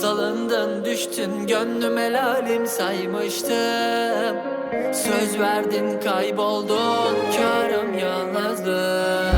Salındın düştün gönlüme lalim saymıştım Söz verdin kayboldun karım yalnızlık